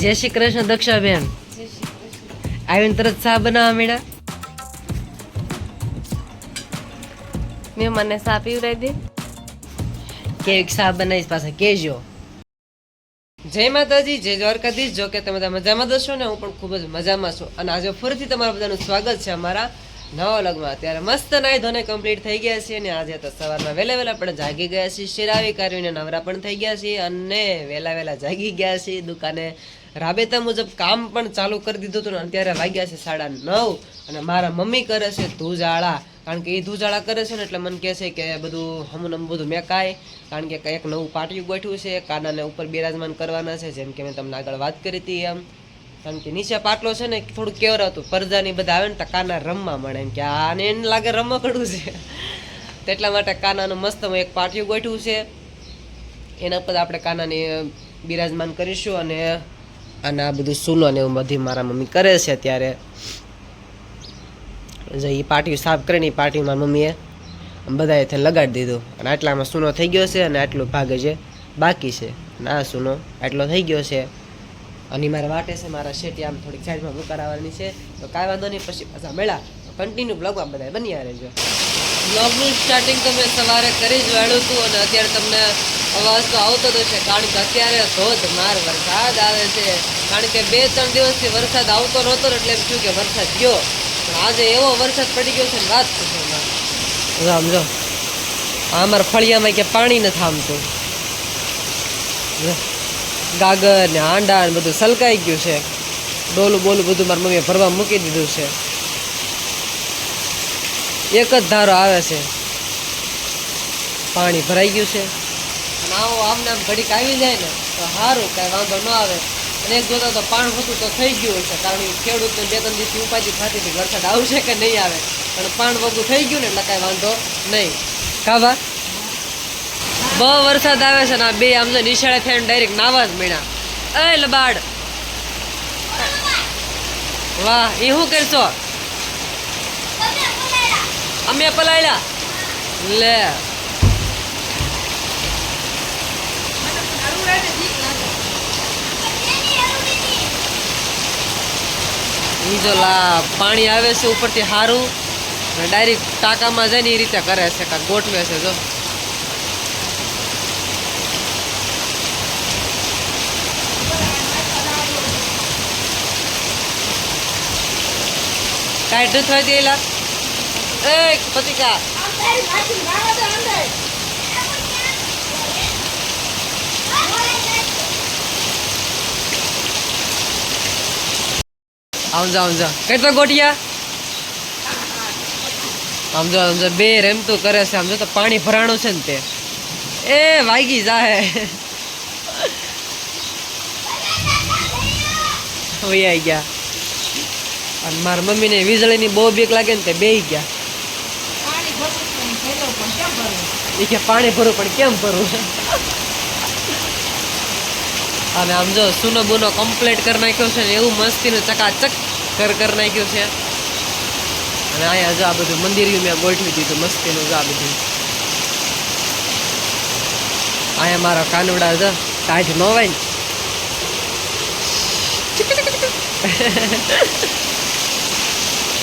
જય શ્રી કૃષ્ણ દક્ષાબેન. આવીને તરત ચા બનાવવા મેળા મેં મને સા પીવડાવી દે. કેવીક ચા બનાવીશ પાછા કેજો જય માતાજી, જય દ્વારકાધીશ. જો કે તમે મજામાં દશો ને, હું પણ ખૂબ જ મજામાં છું. અને આજે ફરીથી તમારા બધાનું સ્વાગત છે અમારા નવા લગમાં અત્યારે મસ્ત નાઈ ધોને કમ્પ્લીટ થઈ ગયા છે અને આજે તો સવારમાં વહેલા વહેલા પણ જાગી ગયા છીએ. શિરાવી કાઢીને નવરા પણ થઈ ગયા છીએ અને વહેલા વહેલા જાગી ગયા છીએ. દુકાને રાબેતા મુજબ કામ પણ ચાલુ કરી દીધું હતું ને અત્યારે વાગ્યા છે સાડા નવ અને મારા મમ્મી કરે છે ધૂજાળા. કારણ કે એ ધૂજાળા કરે છે ને એટલે મને કહે છે કે બધું હમું નમ બધું મેકાય. કારણ કે કંઈક નવું પાટિયું ગોઠવું છે. કાનાને ઉપર બિરાજમાન કરવાના છે. જેમ કે મેં તમને આગળ વાત કરી હતી એમ. કારણ કે નીચે પાટલો છે ને થોડું કેવર હતું. પરદાની બધા આવે ને તો કાના રમવા મળે એમ કે આને એને લાગે રમકડું છે. તેટલા માટે કાનાનું મસ્ત એક પાટિયું ગોઠવું છે. એના પર આપણે કાનાને બિરાજમાન કરીશું અને અને આ બધું સૂનો ને એવું બધી મારા મમ્મી કરે છે ત્યારે જે એ પાટિયું સાફ કરીને એ પાટિયું મમ્મીએ બધાએ થઈને લગાડી દીધું. અને આટલામાં સૂનો થઈ ગયો છે અને આટલું ભાગ છે. બાકી છે. આ સૂનો, આટલો થઈ ગયો છે. અને મારે વાટે છે મારા શેટી આમ થોડીક સાઈડમાં મુકારાવાની છે. તો કાંઈ વાંધો નહીં પછી પાછા મેળા કન્ટિન્યુ બ્લોગમાં બધા બન્યા રહેજો. બ્લોગનું સ્ટાર્ટિંગ તો મેં સવારે કરી જ વાળ્યું હતું અને અત્યારે તમને અવાજ તો આવતો જ છે કારણ કે અત્યારે ધોધમાર વરસાદ આવે છે. કારણ કે બે ત્રણ દિવસથી વરસાદ આવતો નહોતો એટલે એમ થયું કે વરસાદ ગયો. પણ આજે એવો વરસાદ પડી ગયો છે વાત પૂછો. આમ જો. આ અમારા ફળિયામાં કે પાણી નથી આમતું. ગાગર ને આંડા ને બધું સલકાઈ ગયું છે. ડોલું બોલું બધું મારી મમ્મીએ ભરવા મૂકી દીધું છે. એક જ ધારો આવે છે. પાણી ભરાઈ ગયું છે. નાવો આમ નામ ઘડીક આવી જાય ને, તો સારું કાંઈ વાંધો ન આવે. અને એક જોતા તો પાણ હતું તો થઈ ગયું છે, કારણ કે ખેડૂતને બે ત્રણ દિવસથી ઉપાધિ થતી હતી વરસાદ આવશે કે નહીં આવે. પણ પાણ વગું થઈ ગયું ને, એટલે કાંઈ વાંધો નહીં. કાબા બહુ વરસાદ આવે છે ને બે આમ તો નિશાળે થઈને ડાયરેક્ટ નાવા જ મળ્યા એ લબાડ વાહ, એ શું કરશો? અમે પલાયલા. લે. જો લા, પાણી આવે છે ઉપરથી સારું ડાયરેક્ટ ટાંકામાં જાય ને એ રીતે કરે છે કાંક ગોઠવે છે, જો. કાંઈ થઈ હોય દેલા એ પતિકા આમ જા આમ જા કેટલા ગોટિયા આમ જો આમ જો બે રેમતું કરે છે આમ જો તો પાણી ભરાણું છે ને તે એ વાગી જાહે વૈયા ગયા અને મારા મમ્મીને વીજળીની બહુ બીક લાગે ને તે બે ગયા. એ કે પાણી ભરું પણ કેમ ભરવું અને આમ જો સુનો બુનો કમ્પ્લીટ કરી નાખ્યો છે ને એવું મસ્તીનું ચકાચક કર કરી નાખ્યું છે. અને અહીંયા જો આ બધું મંદિર મેં ગોઠવી દીધું મસ્તીનું જો આ બધું. અહીંયા મારા કાનવડા જો કાઢ ન હોય ને.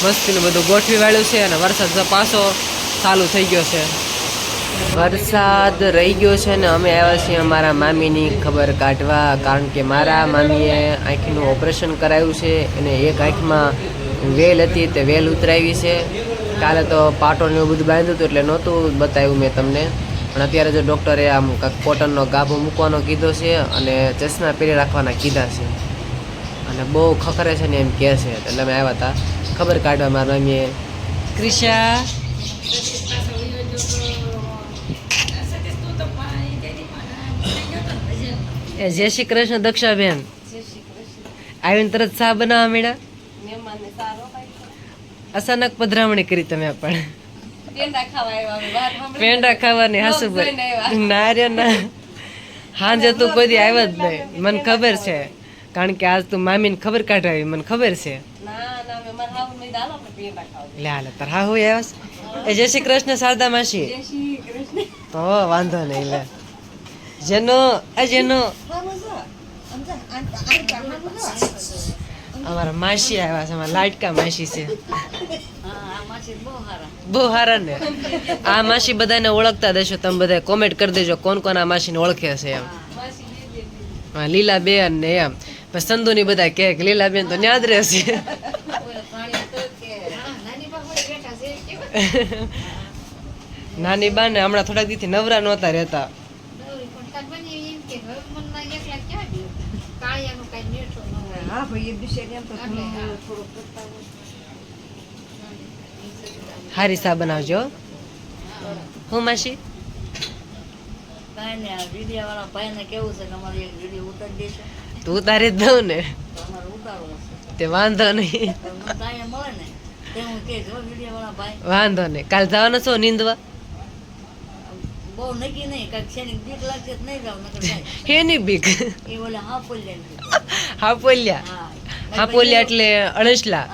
મસ્તીનું બધું ગોઠવી વાળ્યું છે અને વરસાદ પાછો ચાલુ થઈ ગયો છે. વરસાદ રહી ગયો છે ને અમે આવ્યા છીએ અમારા મામીની ખબર કાઢવા, કારણ કે મારા મામીએ આંખનું ઓપરેશન કરાયું છે અને એક આંખમાં વેલ હતી તે વેલ ઉતરાવી છે. કાલે તો પાટો ને એવું બધું બાંધ્યું હતું એટલે નહોતું બતાવ્યું મેં તમને. પણ અત્યારે જો ડૉક્ટરે આમ કોટનનો ગાભો મૂકવાનો કીધો છે અને ચશ્મા પહેરી રાખવાના કીધા છે. અને બહુ ખખરે છે ને એમ કહે છે. એટલે અમે આવ્યા હતા. ખબર કાઢવા મારા મમ્મીએ ક્રિશા? જય શ્રી કૃષ્ણ દક્ષાબેન. આવીને તરત ચા બનાવવા પાડ્યો. અચાનક પધરામણી કરી તમે પણ. પેંડા ખાવાની હાસુ ના રે, ના. હાંજે તું કોઈ દી આવ્યો જ નહીં. મને ખબર છે. કારણ કે આજ તું મામીને ખબર કાઢાવી મને ખબર છે. ના ના મેં મારા હાહુ મેં દાલો આપણે પેંડા ખાવા લે હાલે તાર હા હું આવ્યો એ જય શ્રી કૃષ્ણ શારદા માસી. તો વાંધો નહીં લે. જેનો આ જેનો અમારા માસી આવ્યા છે અમારા લાટકા માસી છે. બહુ સારા ને. આ માસી બધાને ઓળખતા દેશો તમે બધા કોમેન્ટ કરી દેજો કોણ કોણ આ માસીને ઓળખે છે એમ. લીલા બેન ને એમ. પછી સંધુની બધા કે કે લીલા બેન તો ન્યાદ રહેશે. નાની બા ને હમણાં થોડાક દીથી નવરા નહોતા રહેતા. હા ભાઈ એ દિવસે કેમ તો હારી સા બનાવજો. હું માસી? કાંઈ નહીં વીડિયો વાળા ભાઈને કેવું છે કે અમારે એક વીડિયો ઉતારી દેશે? તું ઉતારી જ દઉં ને. તો અમારે ઉતારવો છે તે વાંધો નહીં. તો મને તો અહીંયા મળે ને તે હું કે જો વીડિયો વાળા ભાઈ. વાંધો નહીં. કાલ જવાનો છો નીંદવા? બહુ નક્કી નહીં કાંઈક છે ને બીક લાગશે તો નહીં જાવ નકર જાય હેની બીક? એ ઓલા હા પોલ્યા હા પોલ્યા હા હા પોલ્યા એટલે અણસલા.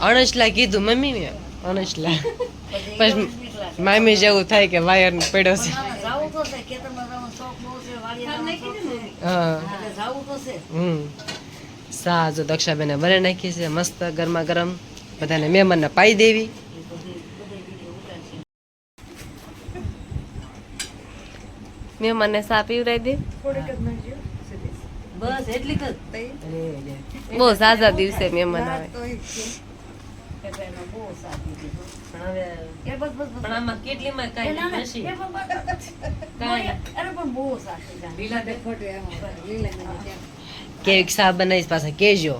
અણસલા કીધું મમ્મી ને અણસલા. પછી જેવું થાય કે વાયર પડ્યો છે પણ ના, ના, જાવું તો છે ખેતરમાં જવાનો શોખ બહુ છે વાડીએ જવાનો શોખ છે હા એટલે જાવું તો છે. હમ. સા જો દક્ષાબેને બને નાખી છે મસ્ત ગરમા ગરમ બધાને મહેમાનને પાઈ દેવી. મહેમાનને સા પીવડાવી દે? બસ એટલી જ. બહુ સાજા દિવસે મહેમાન આવે. કેક સા બનાવીશ પાછા કેજો.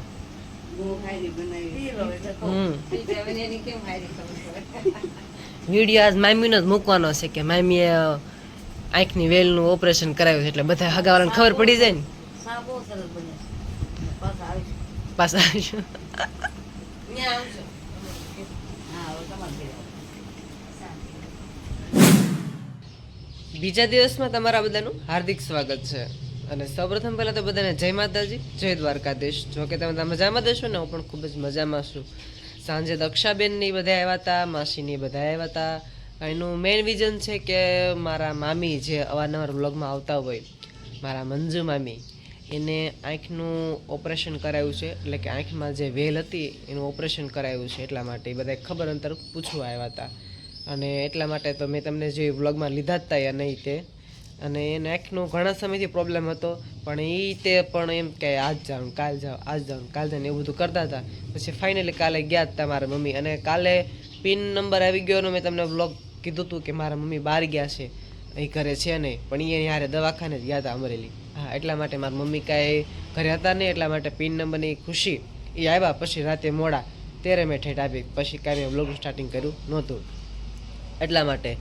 વીડિયો આજ મામીનો જ મૂકવાનો છે કે મામીએ આંખની વેલનું ઓપરેશન કરાવ્યું છે એટલે બધા હગાવાળાને ખબર પડી જાય ને સા બહુ સરસ બને છે. પાછા આવીશું. પાછા આવીશું. હા, હવે તમારે ઘરે આવો. બીજા દિવસમાં તમારા બધાનું હાર્દિક સ્વાગત છે. અને સૌપ્રથમ પહેલાં તો બધાને જય માતાજી, જય દ્વારકાધીશ. જો કે તમે મજામાં દેશો ને, હું પણ ખૂબ જ મજામાં છું. સાંજે દક્ષાબેનની બધા આવ્યા હતા, માસીની બધા આવ્યા હતા. એનું મેઇન વિઝન છે કે મારા મામી જે અવારનવાર બ્લોગમાં આવતા હોય, મારા મંજુ મામી, એને આંખનું ઓપરેશન કરાયું છે. એટલે કે આંખમાં જે વેલ હતી, એનું ઓપરેશન કરાયું છે એટલા માટે એ બધા ખબર અંતર પૂછવા આવ્યા હતા. અને એટલા માટે તો મેં તમને જે વ્લોગમાં લીધા હતા એ નહીં તે. અને એને આંખનો ઘણા સમયથી પ્રોબ્લેમ હતો, પણ એ તે પણ એમ કે આજ જાઉં, કાલ જાઉં, આજ જાઉં, કાલ જાઉં એવું બધું કરતા હતા પછી ફાઇનલી કાલે ગયા હતા મારા મમ્મી. અને કાલે પિન નંબર આવી ગયો મેં તમને વ્લોગ કીધું હતું કે મારા મમ્મી બહાર ગયા છે. અહીં ઘરે છે નહીં, પણ એ યારે દવાખાને જ ગયા હતા અમરેલી. હા, એટલા માટે મારા મમ્મી કાંઈ ઘરે હતા નહીં, એટલા માટે પિન નંબરની ખુશી. એ આવ્યા પછી રાતે મોડા તેરે મેં ઠેઠ આપી. પછી કાંઈ મેં વ્લોગનું સ્ટાર્ટિંગ કર્યું નહોતું. એટલા માટે.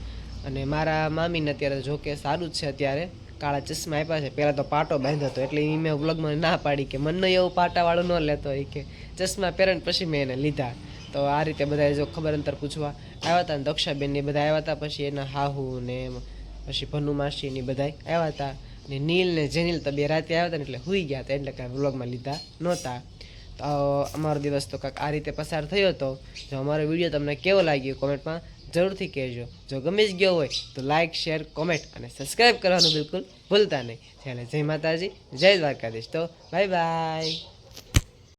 અને મારા મામીને અત્યારે જો કે સારું જ છે અત્યારે. કાળા ચશ્મા આપ્યા છે. પહેલાં તો પાટો બાંધ્યો હતો, એટલે એ મેં વ્લોગમાં ના પાડી કે મને એવું પાટાવાળું ન લેતો એ કે ચશ્મા પહેરણ પછી મેં એને લીધા. તો આ રીતે બધા જો ખબર અંતર પૂછવા આવ્યા હતા ને દક્ષાબેનને બધા આવ્યા હતા, પછી એના હાહુ ને પછી ભનુ માસી બધા આવ્યા હતા. ને નીલ ને જેનીલ તો બે રાતે આવ્યા હતા ને એટલે હુઈ ગયા હતા, એટલે કાંઈ વ્લોગમાં લીધા નહોતા. તો અમારો દિવસ તો કાંઈક આ રીતે પસાર થયો હતો. જો અમારો વીડિયો તમને કેવો લાગ્યો કોમેન્ટમાં જરૂરથી કહેજો. જો ગમી જ ગયો હોય તો લાઇક શેર કોમેન્ટ અને સબસ્ક્રાઈબ કરવાનું બિલકુલ ભૂલતા નહીં. ચાલે, જય માતાજી, જય દ્વારકાધીશ. તો બાય બાય